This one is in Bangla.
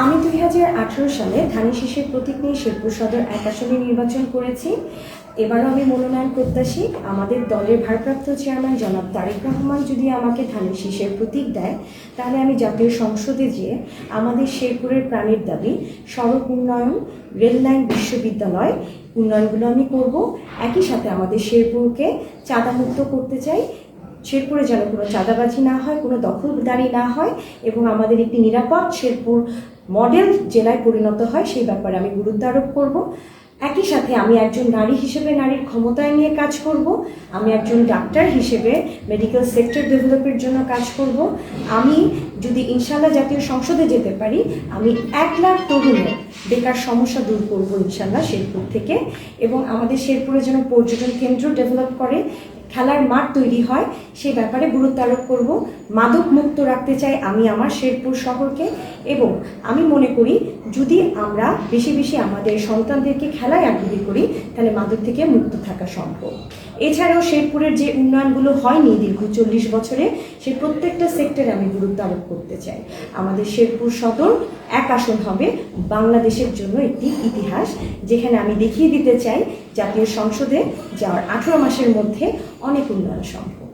আমি দুই হাজার আঠারো সালে ধানের শীষের প্রতীক নিয়ে শেরপুর সদর এক আসনে নির্বাচন করেছি। এবারও আমি মনোনয়ন প্রত্যাশী। আমাদের দলের ভারপ্রাপ্ত চেয়ারম্যান জনাব তারেক রহমান যদি আমাকে ধানের শীষের প্রতীক দেয়, তাহলে আমি জাতীয় সংসদে যেয়ে আমাদের শেরপুরের প্রাণের দাবি, সড়ক উন্নয়ন, রেল লাইন বিশ্ববিদ্যালয় উন্নয়নগুলো আমি করব। একই সাথে আমাদের শেরপুরকে চাঁদামুক্ত করতে চাই। শেরপুরে যেন কোনো চাঁদাবাজি না হয়, কোনো দখলদারি না হয় এবং আমাদের একটি নিরাপদ শেরপুর মডেল জেলায় পরিণত হয়, সেই ব্যাপারে আমি গুরুত্ব আরোপ করব। একই সাথে আমি একজন নারী হিসেবে নারীর ক্ষমতায় নিয়ে কাজ করব, আমি একজন ডাক্তার হিসেবে মেডিকেল সেক্টর ডেভেলপের জন্য কাজ করব। আমি যদি ইনশাল্লাহ জাতীয় সংসদে যেতে পারি, আমি এক লাখ তরুণের বেকার সমস্যা দূর করব ইনশাল্লাহ শেরপুর থেকে এবং আমাদের শেরপুরে যেন পর্যটন কেন্দ্র ডেভেলপ করে খেলার মাঠ তৈরি হয়, সে ব্যাপারে গুরুত্ব আরোপ করব। মাদক মুক্ত রাখতে চাই আমি আমার শেরপুর শহরকে এবং আমি মনে করি যদি আমরা বেশি বেশি আমাদের সন্তানদেরকে খেলায় আগ্রহী করি, তাহলে মাদক থেকে মুক্ত থাকা সম্ভব। এছাড়াও শেরপুরের যে উন্নয়নগুলো হয়নি দীর্ঘ চল্লিশ বছরে, সেই প্রত্যেকটা সেক্টরে আমি গুরুত্ব আরোপ করতে চাই। আমাদের শেরপুর সদর এক আসন হবে বাংলাদেশের জন্য একটি ইতিহাস, যেখানে আমি দেখিয়ে দিতে চাই জাতীয় সংসদে যাওয়ার আঠেরো মাসের মধ্যে অনেক উন্নয়ন সম্ভব।